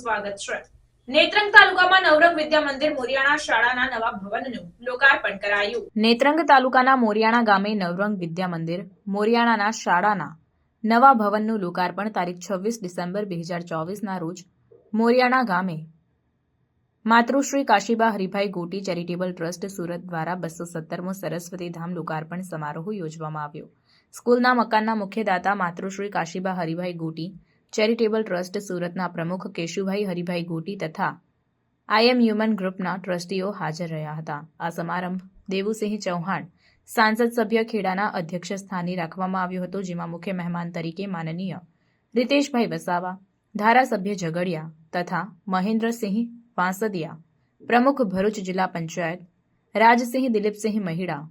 સ્વાગત છે. નેત્રંગ તાલુકામાં નવરંગ વિદ્યા મંદિર મોરિયાણા શાળાના નવા ભવનનું લોકાર્પણ કરાયું. નેત્રંગ તાલુકાના મોરિયાણા ગામે નવરંગ વિદ્યા મંદિર મોરિયાણાના શાળાના નવા ભવનનું લોકાર્પણ તારીખ છવ્વીસ ડિસેમ્બર બે હજાર ચોવીસના રોજ મોરિયાણા ગામે માતૃશ્રી કાશીબા હરિભાઈ ગોટી ચેરિટેબલ ટ્રસ્ટ સુરત દ્વારા બસો સત્તરમો સરસ્વતી ધામ લોકાર્પણ સમારોહ યોજવામાં આવ્યો. સ્કૂલના મકાનના મુખ્યદાતા માતૃશ્રી કાશીબા હરિભાઈ ગોટી ચેરિટેબલ ટ્રસ્ટ સુરતના પ્રમુખ કેશુભાઈ હરિભાઈ ગોટી તથા આઈએમ હ્યુમન ગ્રુપના ટ્રસ્ટીઓ હાજર રહ્યા હતા. આ સમારંભ દેવુસિંહ ચૌહાણ, સાંસદ સભ્ય ખેડાના અધ્યક્ષ સ્થાને રાખવામાં આવ્યો હતો, જેમાં મુખ્ય મહેમાન તરીકે માનનીય રીતેશભાઈ વસાવા, ધારાસભ્ય ઝઘડિયા તથા મહેન્દ્રસિંહ વાંસદિયા, પ્રમુખ ભરૂચ જિલ્લા પંચાયત, રાજસિંહ દિલીપસિંહ મહિડા,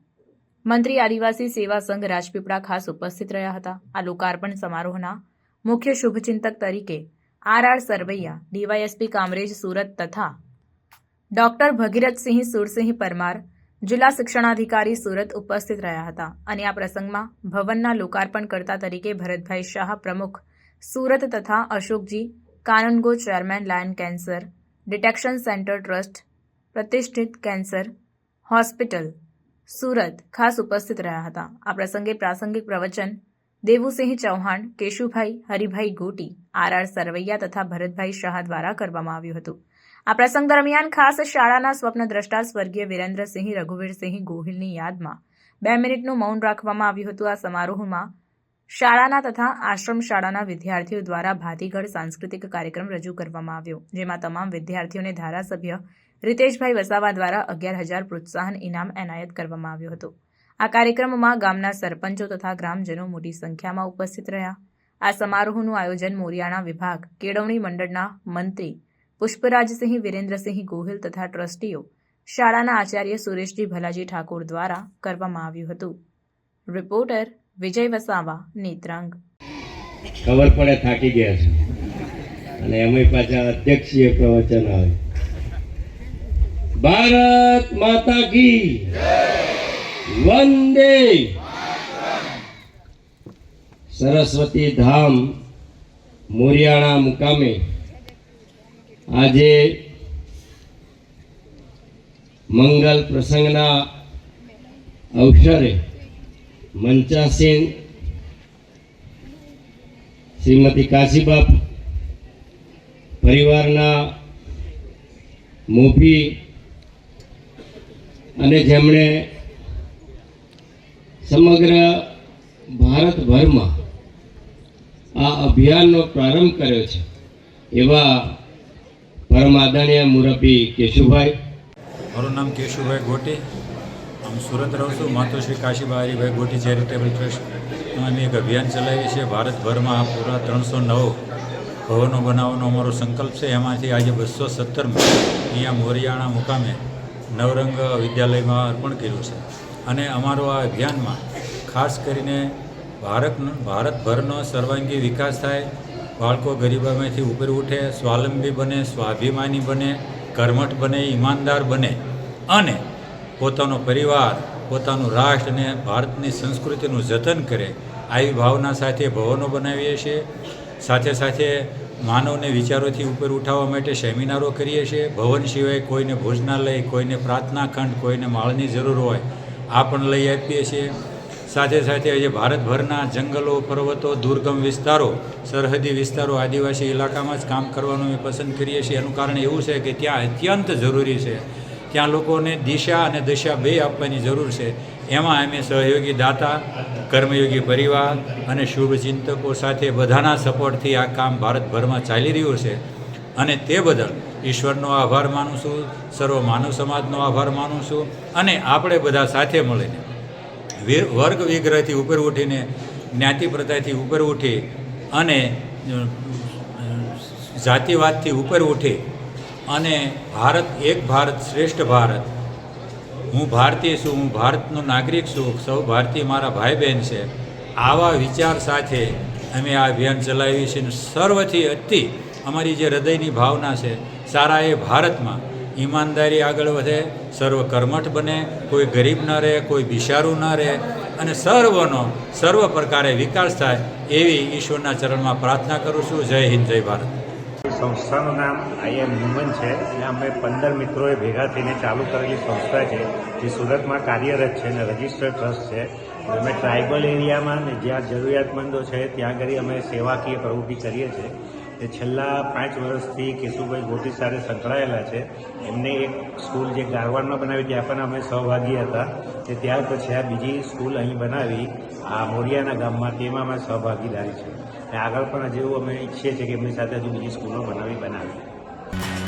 મંત્રી આદિવાસી સેવા સંઘ રાજપીપળા ખાસ ઉપસ્થિત રહ્યા હતા. આ લોકાર્પણ સમારોહના મુખ્ય શુભચિંતક તરીકે R R Sarvaiya, DYSP Kamrej, Surat તથા ડોક્ટર ભગીરથસિંહ સુરસિંહ પરમાર જિલ્લા શિક્ષણાધિકારી સુરત ઉપસ્થિત રહ્યા હતા અને આ પ્રસંગમાં ભવનના લોકાર્પણ કરતા તરીકે ભરતભાઈ શાહ પ્રમુખ સુરત તથા Ashokji Kanungo chairman lion cancer, detection centre trust, પ્રતિષ્ઠિત કેન્સર હોસ્પિટલ, સુરત ખાસ ઉપસ્થિત રહ્યા હતા. આ પ્રસંગે પ્રાસંગિક પ્રવચન દેવુસિંહ ચૌહાણ, કેશુભાઈ, હરિભાઈ ગોટી, આર આર સરવૈયા તથા ભરતભાઈ શાહ દ્વારા કરવામાં આવ્યું હતું. આ પ્રસંગ દરમિયાન ખાસ શાળાના સ્વપ્નદ્રષ્ટા સ્વર્ગીય વિરેન્દ્રસિંહ રઘુવીરસિંહ ગોહિલની યાદમાં બે મિનિટનું મૌન રાખવામાં આવ્યું હતું. આ સમારોહમાં શાળાના તથા આશ્રમ શાળાના વિદ્યાર્થીઓ દ્વારા ભાતીગઢ સાંસ્કૃતિક કાર્યક્રમ રજૂ કરવામાં આવ્યો, જેમાં તમામ વિદ્યાર્થીઓને ધારાસભ્ય રીતેશભાઈ વસાવા દ્વારા અગિયાર હજાર પ્રોત્સાહન ઇનામ એનાયત કરવામાં આવ્યું હતું. આ કાર્યક્રમમાં ગામના સરપંચો તથા ગ્રામજનો મોટી સંખ્યામાં ઉપસ્થિત રહ્યા. આ સમારોહનું આયોજન મોરિયાણા વિભાગ કેળવણી મંડળના મંત્રી પુષ્પરાજસિંહ વિરેન્દ્રસિંહ ગોહિલ તથા ટ્રસ્ટીઓ શાળાના આચાર્ય સુરેશજી ભલાજી ઠાકોર દ્વારા કરવામાં આવ્યું હતું. રિપોર્ટર વિજય વસાવા, નેત્રાંગ. ખબર પડે થાકી ગયા છે. અને એમાં પાછા અધ્યક્ષીય પ્રવચન આવે. ભારત માતા કી. વંદે. સરસ્વતી ધામ મોરિયાણા મુકામે આજે મંગલ પ્રસંગના અવસરે મંચાસીન શ્રીમતી કાશીબા પરિવારના મોભી અને જેમણે સમગ્ર ભારતભરમાં આ અભિયાનનો પ્રારંભ કર્યો છે. એવા પરમ આદરણીય મુરબ્બી કેશુભાઈ. મારું નામ કેશુભાઈ ગોટી. આમ સુરત રહું છું. માતોશ્રી કાશીબા હરિભાઈ ગોટી ચેરિટેબલ ટ્રસ્ટ. અમે એક અભિયાન ચલાવીએ છીએ. ભારતભરમાં પૂરા ત્રણસો નવ ભવનો બનાવવાનો અમારો સંકલ્પ છે. એમાંથી આજે બસો સત્તરમાં અહીંયા મોરિયાણા મુકામે નવરંગ વિદ્યાલયમાં અર્પણ કર્યું છે. અને અમારો આ અભિયાનમાં ખાસ કરીને ભારત ભારતભરનો સર્વાંગી વિકાસ થાય, બાળકો ગરીબામાંથી ઉપર ઉઠે, સ્વાવલંબી બને, સ્વાભિમાની બને, કર્મઠ બને, ઈમાનદાર બને અને પોતાનો પરિવાર, પોતાનું રાષ્ટ્ર અને ભારતની સંસ્કૃતિનું જતન કરે, આવી ભાવના સાથે ભવનો બનાવીએ છીએ. સાથે સાથે માનવને વિચારોથી ઉપર ઉઠાવવા માટે સેમિનારો કરીએ છીએ. ભવન સિવાય કોઈને ભોજનાલય, કોઈને પ્રાર્થના ખંડ કોઈને માળની જરૂર હોય આ પણ લઈ આપીએ છીએ. સાથે સાથે આજે ભારતભરના જંગલો, પર્વતો, દુર્ગમ વિસ્તારો, સરહદી વિસ્તારો, આદિવાસી ઇલાકામાં જ કામ કરવાનું અમે પસંદ કરીએ છીએ. એનું કારણ એવું છે કે ત્યાં અત્યંત જરૂરી છે. ત્યાં લોકોને દિશા અને દશા બે આપવાની જરૂર છે. એમાં અમે સહયોગી દાતા, કર્મયોગી પરિવાર અને શુભચિંતકો સાથે બધાના સપોર્ટથી આ કામ ભારતભરમાં ચાલી રહ્યું છે. અને તે બદલ ઈશ્વરનો આભાર માનું છું, સર્વ માનવ સમાજનો આભાર માનું છું અને આપણે બધા સાથે મળીને વર્ગ વિગ્રહથી ઉપર ઉઠીને, જ્ઞાતિ પ્રથાથી ઉપર ઉઠી અને જાતિવાદથી ઉપર ઉઠી અને ભારત, એક ભારત શ્રેષ્ઠ ભારત. હું ભારતીય છું, હું ભારતનો નાગરિક છું, સૌ ભારતીય મારા ભાઈ બહેન છે. આવા વિચાર સાથે અમે આ અભિયાન ચલાવીએ છીએ સર્વથી અતિ અમારી જે હૃદયની ભાવના છે, સારા એ ભારતમાં. ઈમાનદારી આગળ વધે, સર્વ કર્મઠ બને, કોઈ ગરીબ ન રહે, કોઈ બિશારું ન રહે, અને સર્વનો, સર્વ પ્રકારે વિકાસ થાય એવી ઈશ્વરના ચરણમાં પ્રાર્થના કરું છું. જય હિન્દ, જય ભારત. સંસ્થાનું નામ આઈએમ હ્યુમન છે. અને અમે પંદર મિત્રોએ ભેગા થઈને ચાલુ કરેલી સંસ્થા છે, જે સુરતમાં કાર્યરત છે અને રજિસ્ટર્ડ ટ્રસ્ટ છે. અમે ટ્રાઇબલ એરિયામાં ને જ્યાં જરૂરિયાતમંદો છે, ત્યાં આગળ અમે સેવાકીય પ્રવૃત્તિ કરીએ છીએ. તે છેલ્લા પાંચ વર્ષથી કેશુભાઈ ગોટી સાથે સંકળાયેલા છે. એમને એક સ્કૂલ જે ગારવાડમાં બનાવી ત્યાં પણ અમે સહભાગી હતા. તે ત્યાર પછી આ બીજી સ્કૂલ અહીં બનાવી, આ મોરિયાના ગામમાં તેમાં અમે સહભાગીદારી છે. અને આગળ પણ જેવું અમે ઈચ્છીએ છીએ કે એમની સાથે હજુ બીજી સ્કૂલો બનાવી બનાવી